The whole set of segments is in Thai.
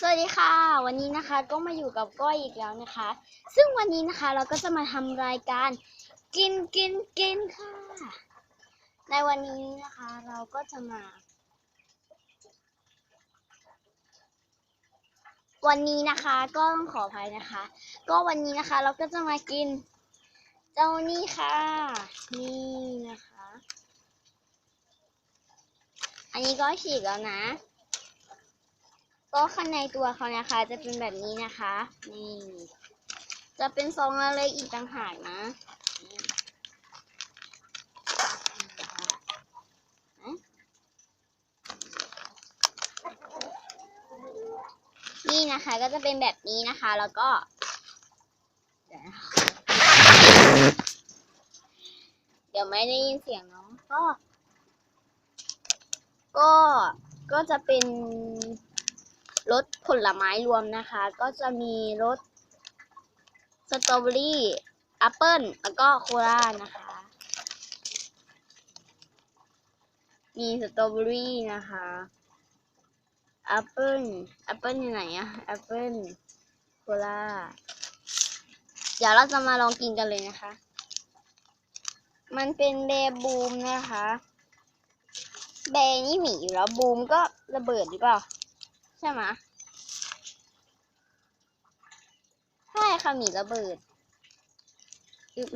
สวัสดีค่ะ วันนี้นะคะก็มาอยู่กับก้อยอีกแล้วนะคะ ซึ่งวันนี้นะคะเราก็จะมาทำรายการกินกินกินค่ะ ในวันนี้นะคะเราก็จะมา วันนี้นะคะก็ต้องขออภัยนะคะ ก็วันนี้นะคะเราก็จะมากิน เจ้านี่ค่ะ นี่นะคะ อันนี้ก็ฉีกแล้วนะ ก็ข้างในตัวเขานะคะ จะเป็นแบบนี้นะคะ นี่ จะเป็นซองเล็กอีกต่างหากนะนี่นะคะก็จะเป็นแบบนี้นะคะ แล้วก็เดี๋ยวนะคะเดี๋ยวไม่ได้ยินเสียงน้องก็ ก็ก็จะเป็น รสผลไม้รวมนะคะ ก็จะมีรสสตรอเบอรี่แอปเปิลแล้วก็โคลานะคะ มีสตรอเบอรี่นะคะแอปเปิลแอปเปิลอยู่ไหนอะแอปเปิลโคลาเดี๋ยวเราจะมาลองกินกันเลยนะคะ มันเป็นเบบูมนะคะ เบนี่หมีอยู่แล้วบูมก็ระเบิดหรือเปล่า ช่ไหมใช่ค่ะหมีระเบิดอึบ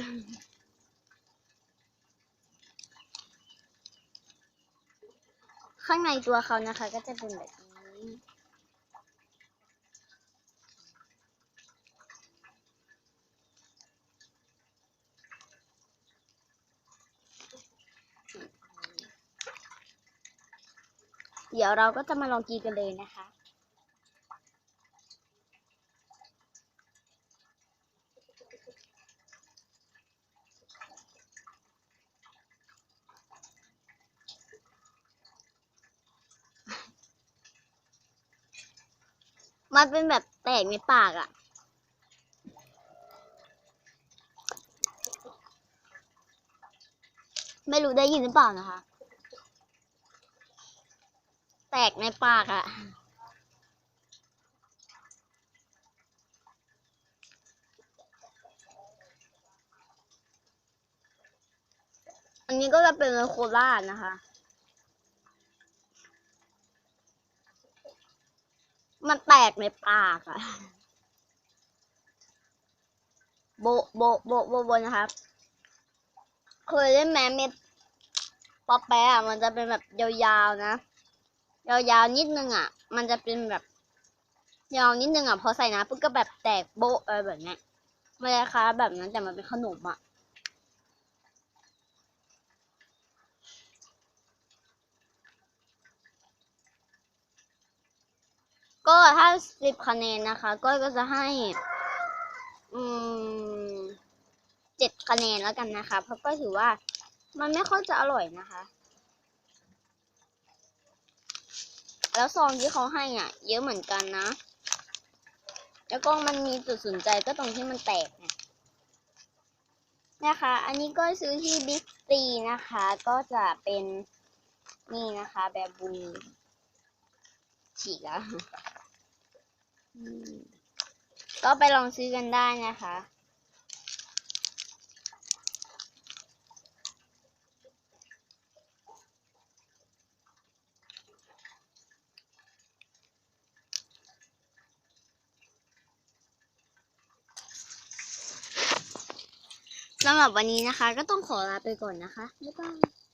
ข้างในตัวเขานะคะ ก็จะเป็นแบบนี้ เดี๋ยวเราก็จะมาลองกินกันเลยนะคะ มันเป็นแบบแตกในปากอะ่ะ ไม่รู้ได้ยินหรือเปล่านะคะ แตกในปากอะ่ะอันนี้ก็จะเป็นโคลานะคะ มันแตกในปากอะโบโบโบโบโบนะครับเคยเล่นแมเม็ดป๊อปแปะอะมันจะเป็นแบบยาวๆนะ ยาวๆนิดนึงอะ มันจะเป็นแบบ ยาวนิดนึงอะพอใส่น้ำปุ๊บก็แบบแตกโบอะไรแบบนี้ไม่ได้ค่ะแบบนั้นแต่มันเป็นขนมอะ ก็ถ้าสิบคะแนนนะคะ ก็ก็จะให้ อืมเจ็ดคะแนนแล้วกันนะคะ เพราะก็ถือว่ามันไม่ค่อยจะอร่อยนะคะ แล้วซองที่เขาให้อะ เยอะเหมือนกันนะ แล้วก็มันมีจุดสนใจก็ตรงที่มันแตกเนี่ยนะคะ อันนี้ก็ซื้อที่บิ๊กซีนะคะ ก็จะเป็นนี่นะคะแบบบูฉีกแล้ว ก็ไปลองซื้อกันได้นะคะ สำหรับวันนี้นะคะ ก็ต้องขอลาไปก่อนนะคะ บ๊ายบาย